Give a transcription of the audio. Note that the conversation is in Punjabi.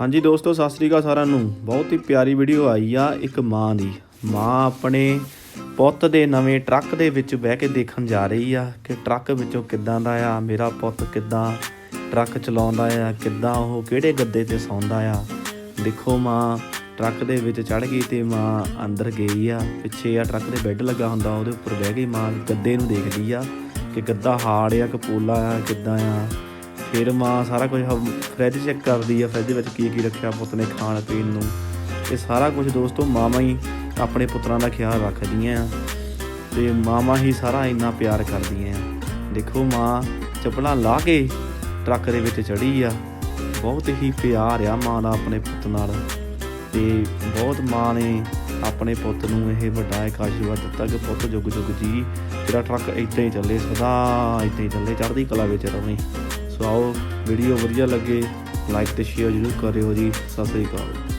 ਹਾਂਜੀ ਦੋਸਤੋ, ਸਤਿ ਸ੍ਰੀ ਅਕਾਲ ਸਾਰਿਆਂ ਨੂੰ। ਬਹੁਤ ਹੀ ਪਿਆਰੀ ਵੀਡੀਓ ਆਈ ਆ ਇੱਕ ਮਾਂ ਦੀ। ਮਾਂ ਆਪਣੇ ਪੁੱਤ ਦੇ ਨਵੇਂ ਟਰੱਕ ਦੇ ਵਿੱਚ ਬਹਿ ਕੇ ਦੇਖਣ ਜਾ ਰਹੀ ਆ ਕਿ ਟਰੱਕ ਵਿੱਚੋਂ ਕਿੱਦਾਂ ਦਾ ਆ, ਮੇਰਾ ਪੁੱਤ ਕਿੱਦਾਂ ਟਰੱਕ ਚਲਾਉਂਦਾ ਆ, ਕਿੱਦਾਂ ਉਹ ਕਿਹੜੇ ਗੱਦੇ ਤੇ ਸੌਂਦਾ ਆ। ਦੇਖੋ ਮਾਂ, ਟਰੱਕ ਦੇ ਵਿੱਚ ਚੜ ਗਈ ਤੇ ਮਾਂ ਅੰਦਰ ਗਈ ਆ। ਪਿੱਛੇ ਆ ਟਰੱਕ ਦੇ ਬੈੱਡ ਲੱਗਾ ਹੁੰਦਾ, ਉਹਦੇ ਉੱਪਰ ਬਹਿ ਗਈ ਮਾਂ, ਗੱਦੇ ਨੂੰ ਦੇਖਦੀ ਆ ਕਿ ਗੱਦਾ ਹਾਰਡ ਆ ਕਿ ਪੋਲਾ ਆ, ਕਿੱਦਾਂ ਆ। ਫਿਰ ਮਾਂ ਸਾਰਾ ਕੁਝ ਫ੍ਰਿਜ ਚੈੱਕ ਕਰਦੀ ਆ ਫ੍ਰਿਜ ਵਿੱਚ ਕੀ ਕੀ ਰੱਖਿਆ ਪੁੱਤ ਨੇ ਖਾਣ ਪੀਣ ਨੂੰ। ਇਹ ਸਾਰਾ ਕੁਝ ਦੋਸਤੋ ਮਾਵਾਂ ਹੀ ਆਪਣੇ ਪੁੱਤਰਾਂ ਦਾ ਖਿਆਲ ਰੱਖਦੀਆਂ ਆ। ਤੇ ਮਾਵਾਂ ਹੀ ਸਾਰਾ ਇੰਨਾ ਪਿਆਰ ਕਰਦੀਆਂ ਆ। ਦੇਖੋ ਮਾਂ ਚੱਪਲਾਂ ਲਾ ਕੇ ਟਰੱਕ ਦੇ ਵਿੱਚ ਚੜੀ ਆ। ਬਹੁਤ ਹੀ ਪਿਆਰ ਆ ਮਾਂ ਦਾ ਆਪਣੇ ਪੁੱਤ ਨਾਲ। ਤੇ ਬਹੁਤ ਮਾਂ ਨੇ ਆਪਣੇ ਪੁੱਤ ਨੂੰ ਇਹ ਵੱਡਾ ਇੱਕ ਆਸ਼ੀਰਵਾਦ ਦਿੱਤਾ ਕਿ ਪੁੱਤ ਜੁਗ ਜੁਗ ਜੀ, ਤੇਰਾ ਟਰੱਕ ਇੱਦਾਂ ਹੀ ਚੱਲੇ, ਸਦਾ ਇੱਦਾਂ ਹੀ ਚੱਲੇ, ਚੜ੍ਹਦੀ ਕਲਾ ਵਿੱਚ ਰਵੇਂ। ਸੋ ਆਓ ਵੀਡੀਓ ਵਧੀਆ ਲੱਗੇ ਲਾਈਕ ਤੇ ਸ਼ੇਅਰ ਜ਼ਰੂਰ ਕਰਿਓ ਜੀ। ਸਤਿ ਸ੍ਰੀ ਅਕਾਲ।